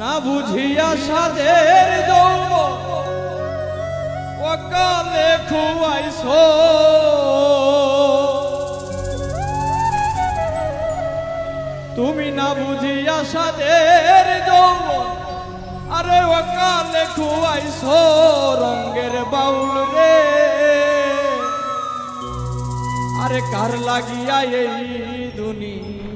না বুঝিয়া সাদের যৌব অকালে তুমি না বুঝিয়া সাদের যৌব আরে অকালে খুয়াইছ রঙ্গের বাউল রে। আরে কার লাগিয়া এই দুনিয়ায়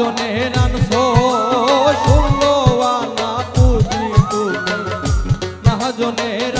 মহাজনের আনছো ষোলো আনা পুঁজি তুমি। মহাজনের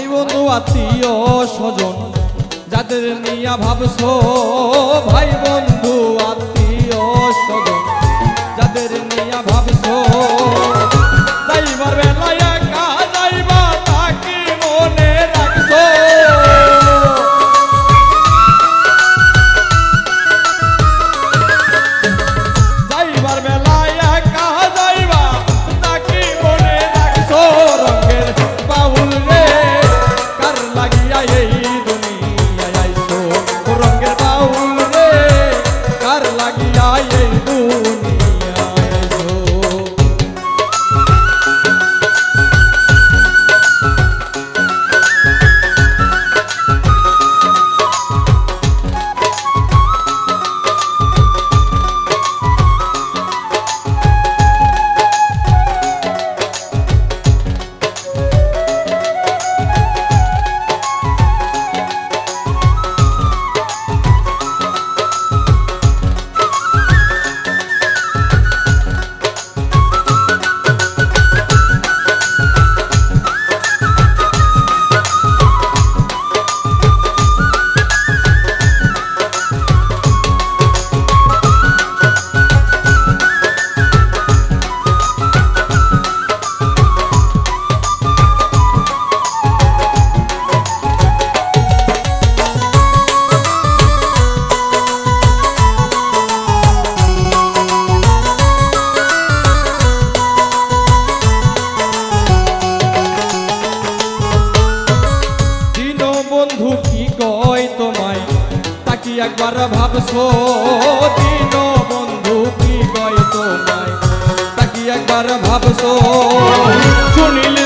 ভাই বন্ধু আত্মীয় স্বজন যাদের নিয়া ভাবছ ভাই বন্ধু আত্মীয় তাকি একবার ভাবছ দিন বন্ধু কি গয় তোমায়? তাকি একবার ভাবছ শুনিল